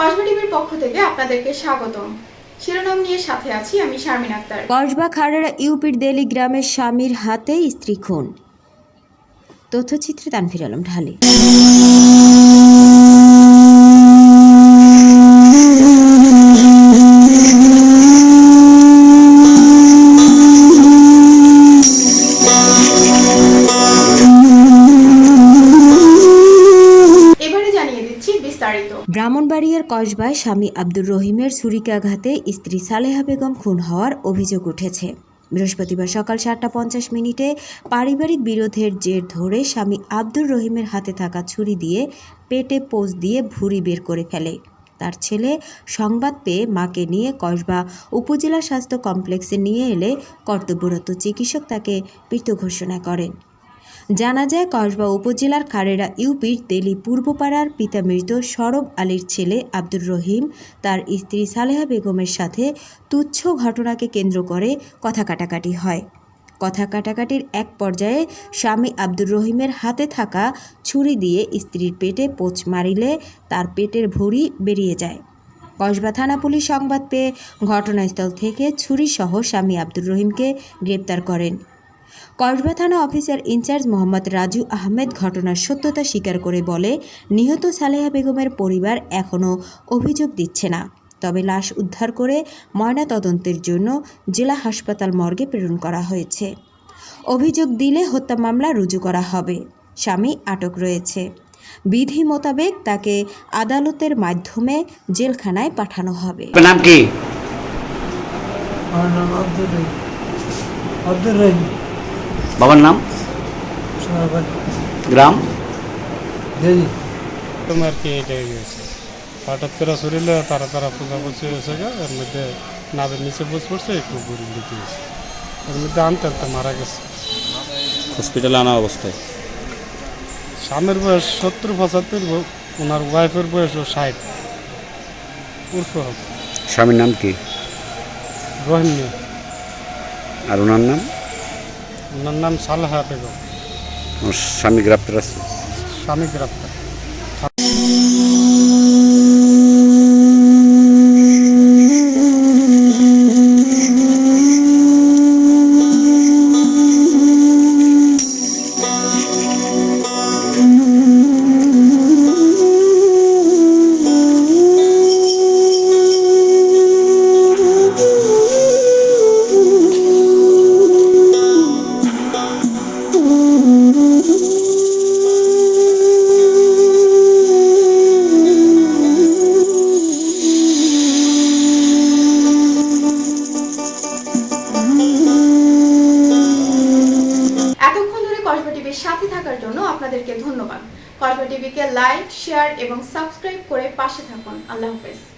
কসবা পক্ষ থেকে আপনাদেরকে স্বাগতম। শিরোনাম নিয়ে সাথে আছি আমি শারমিন আক্তার। কসবা খাড়ারা ইউপির দেলি গ্রামের স্বামীর হাতে স্ত্রী খুন। তথ্যচিত্রে তানফির আলম ঢালি। ব্রাহ্মণবাড়িয়ার কসবায় স্বামী আব্দুর রহিমের ছুরিকাঘাতে স্ত্রী সালেহা বেগম খুন হওয়ার অভিযোগ উঠেছে। বৃহস্পতিবার সকাল সাতটা পঞ্চাশ মিনিটে পারিবারিক বিরোধের জের ধরে স্বামী আব্দুর রহিমের হাতে থাকা ছুরি দিয়ে পেটে পোজ দিয়ে ভুঁড়ি বের করে ফেলে। তার ছেলে সংবাদ পেয়ে মাকে নিয়ে কসবা উপজেলা স্বাস্থ্য কমপ্লেক্সে নিয়ে এলে কর্তব্যরত চিকিৎসক তাকে মৃত ঘোষণা করেন। জানা যায়, কসবা উপজেলার খারেরা ইউপির তেলি পূর্বপাড়ার পিতা মৃত সরব আলীর ছেলে আব্দুর রহিম, তার স্ত্রী সালেহা বেগমের সাথে তুচ্ছ ঘটনাকে কেন্দ্র করে কথা কাটাকাটি হয়। কথা কাটাকাটির এক পর্যায়ে স্বামী আব্দুর রহিমের হাতে থাকা ছুরি দিয়ে স্ত্রীর পেটে পোচ মারিলে তার পেটের ভুঁড়ি বেরিয়ে যায়। কসবা থানা পুলিশ সংবাদ পেয়ে ঘটনাস্থল থেকে ছুরিসহ স্বামী আব্দুর রহিমকে গ্রেপ্তার করেন। কসবা থানা officer in charge Mohammad Raju Ahmed ঘটনার সত্যতা স্বীকার করে বলে নিহত সালেহা বেগমের পরিবার এখনও অভিযোগ দিচ্ছে না। তবে লাশ উদ্ধার করে ময়না তদন্তের জন্য জেলা হাসপাতাল মর্গে প্রেরণ করা হয়েছে। অভিযোগ দিলে হত্যা মামলা রুজু করা হবে। স্বামী আটক রয়েছে। বিধি মোতাবেক তাকে আদালতের মাধ্যমে জেলখানায় পাঠানো হবে। আপনার নাম কি? বাবার নাম? গ্রাম? তোমার কি এটাই গেছে? হঠাৎ করে শরীরে তারা তারা পূজা করছে এসে এর মধ্যে নাদের নিচে বস পড়ছে একটু গড়ি লিখে গেছে। এর মধ্যে আনতে আনতে মারা গেছে। হসপিটালে আনা অবস্থায়। স্বামীর বয়স সত্তর পঁচাত্তর ওনার ওয়াইফের বয়স ষাট। উর্ফ হবে। স্বামীর নাম কি? রহিম আর ওনার নাম? ওনার নাম সালহা বেগম। স্বামী গ্রেপ্তার আছে। স্বামী গ্রেপ্তার। টিভির সাথে থাকার জন্য আপনাদেরকে ধন্যবাদ। কল্প টিভিকে লাইক, শেয়ার এবং সাবস্ক্রাইব করে পাশে থাকুন। আল্লাহ হাফেজ।